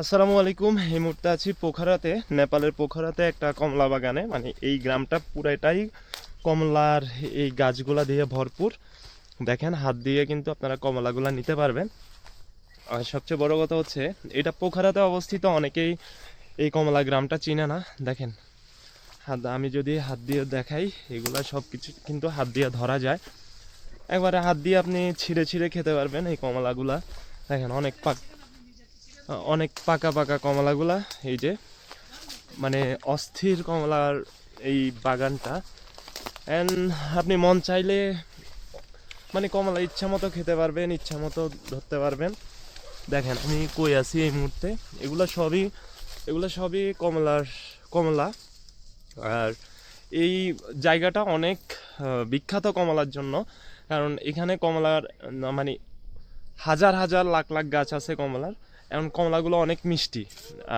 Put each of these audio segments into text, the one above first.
আসসালামু আলাইকুম। এই মুহূর্তে আছি পোখারাতে, নেপালের পোখারাতে একটা কমলা বাগানে। মানে এই গ্রামটা পুরাটাই কমলার এই গাছগুলা দিয়ে ভরপুর। দেখেন, হাত দিয়ে কিন্তু আপনারা কমলাগুলা নিতে পারবেন। আর সবচেয়ে বড় কথা হচ্ছে, এটা পোখারাতে অবস্থিত, অনেকেই এই কমলা গ্রামটা চিনে না। দেখেন, হাত, আমি যদি হাত দিয়ে দেখাই, এগুলা সব কিছু কিন্তু হাত দিয়ে ধরা যায়। একবারে হাত দিয়ে আপনি ছিঁড়ে ছিঁড়ে খেতে পারবেন এই কমলাগুলা। দেখেন, অনেক পাক অনেক পাকা পাকা কমলাগুলা, এই যে মানে অস্থির কমলার এই বাগানটা। অ্যান্ড আপনি মন চাইলে মানে কমলা ইচ্ছা মতো খেতে পারবেন, ইচ্ছা মতো ধরতে পারবেন। দেখেন, আমি কই আছি এই মুহূর্তে? এগুলো সবই এগুলো সবই কমলার, কমলা। আর এই জায়গাটা অনেক বিখ্যাত কমলার জন্য। কারণ এখানে কমলার মানে হাজার হাজার লাখ লাখ গাছ আছে কমলার। এখন কমলাগুলো অনেক মিষ্টি।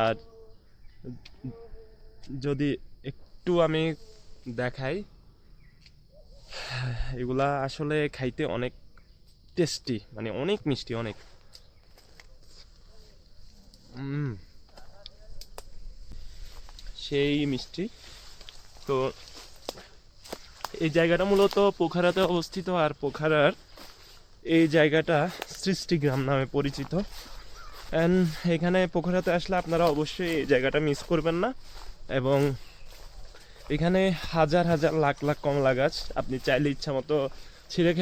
আর যদি একটু আমি দেখাই, এগুলা আসলে খাইতে অনেক টেস্টি মানে অনেক মিষ্টি, অনেক। সেই মিষ্টি। তো এই জায়গাটা মূলত পোখারাতে অবস্থিত, আর পোখারার এই জায়গাটা সৃষ্টিগ্রাম নামে পরিচিত। অ্যান্ড এখানে পোখরাতে আসলে আপনারা অবশ্যই এই জায়গাটা মিস করবেন না। এবং এখানে হাজার হাজার লাখ লাখ কমলা গাছ আপনি চাইলে ইচ্ছা মতো ছিঁড়ে